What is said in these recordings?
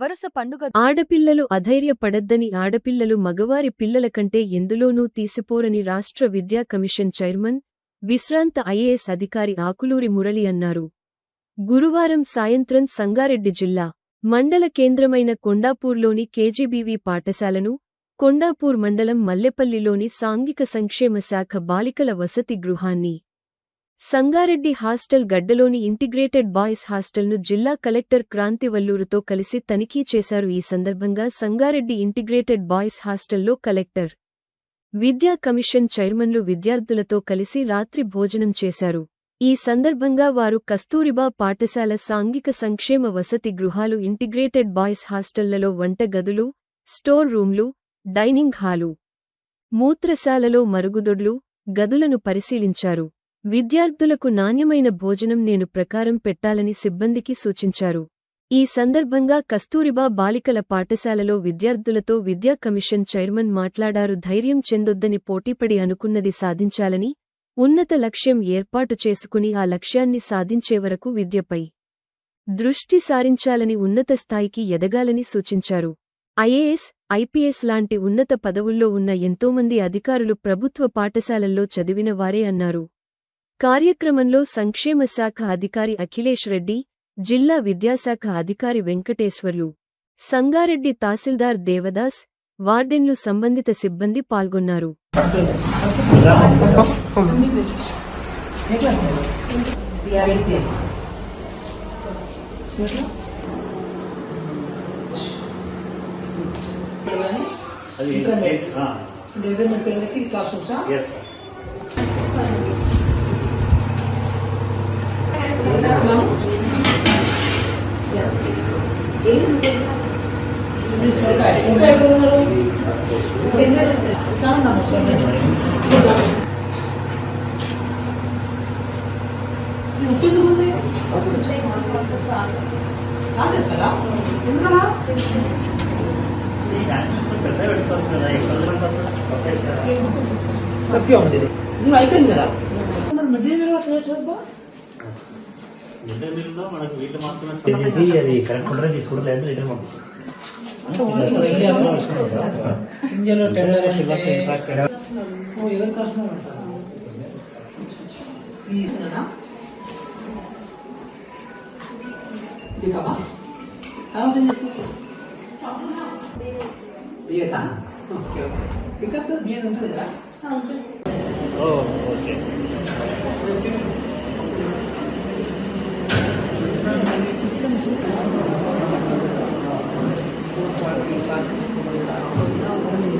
వరుస పండుగ ఆడపిల్లలు అధైర్యపడద్దని ఆడపిల్లలు మగవారి పిల్లల కంటే ఎందులోనూ తీసిపోరని రాష్ట్ర విద్యా కమిషన్ చైర్మన్ విశ్రాంత ఐఏఎస్ అధికారి ఆకులూరి మురళి అన్నారు. గురువారం సాయంత్రం సంగారెడ్డి జిల్లా మండల కేంద్రమైన కొండాపూర్లోని కేజీబీవీ పాఠశాలను కొండాపూర్ మండలం మల్లెపల్లిలోని సాంఘిక సంక్షేమ శాఖ బాలికల వసతి గృహాన్ని సంగారెడ్డి హాస్టల్ గడ్డలోని ఇంటిగ్రేటెడ్ బాయ్స్ హాస్టల్ను జిల్లా కలెక్టర్ క్రాంతివల్లూరుతో కలిసి తనిఖీ చేశారు. ఈ సందర్భంగా సంగారెడ్డి ఇంటిగ్రేటెడ్ బాయ్స్ హాస్టల్లో కలెక్టర్ విద్యా కమిషన్ చైర్మన్లు విద్యార్థులతో కలిసి రాత్రి భోజనం చేశారు. ఈ సందర్భంగా వారు కస్తూరిబా పాఠశాల సాంఘిక సంక్షేమ వసతి గృహాలు ఇంటిగ్రేటెడ్ బాయ్స్ హాస్టళ్ళలో వంట గదులు స్టోర్ రూమ్లు డైనింగ్ హాలు మూత్రశాలలో మరుగుదొడ్లు గదులను పరిశీలించారు. విద్యార్థులకు నాణ్యమైన భోజనం నేను ప్రకారం పెట్టాలని సిబ్బందికి సూచించారు. ఈ సందర్భంగా కస్తూరిబా బాలికల పాఠశాలలో విద్యార్థులతో విద్యా కమిషన్ చైర్మన్ మాట్లాడారు. ధైర్యం చెందొద్దని పోటీపడి అనుకున్నది సాధించాలని ఉన్నత లక్ష్యం ఏర్పాటు చేసుకుని ఆ లక్ష్యాన్ని సాధించే వరకు విద్యపై దృష్టి సారించాలని ఉన్నత స్థాయికి ఎదగాలని సూచించారు. ఐఏఎస్ ఐపీఎస్ లాంటి ఉన్నత పదవుల్లో ఉన్న ఎంతోమంది అధికారులు ప్రభుత్వ పాఠశాలల్లో చదివిన వారే అన్నారు. కార్యక్రమంలో సంక్షేమ శాఖ అధికారి అఖిలేష్ రెడ్డి జిల్లా విద్యాశాఖ అధికారి వెంకటేశ్వర్లు సంగారెడ్డి తహసీల్దార్ దేవదాస్ వార్డెన్లు సంబంధిత సిబ్బంది పాల్గొన్నారు. మీ పిల్లలకి క్లాస్ రూమ్సా? ఉంది నువ్వు అయిపోయింది కదా మిడ్ డే మీల్ మనకు వీళ్ళు మాత్రమే అది కరెక్ట్ ఉండడం తీసుకోవడం లేదు రిటర్న్ పంపించేసి ఇండియాలో ఇండియాలో టెండర్ ఓ ఎవరి కస్టమర్ అంటారా సీసనా దిగమా తర్వాత ఏం చేస్తావు బియ్యతా ఓకే ఓకే ఇక్కడ బియ్యం ఉంటుంది కదా ఓకే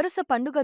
వరుస పండుగ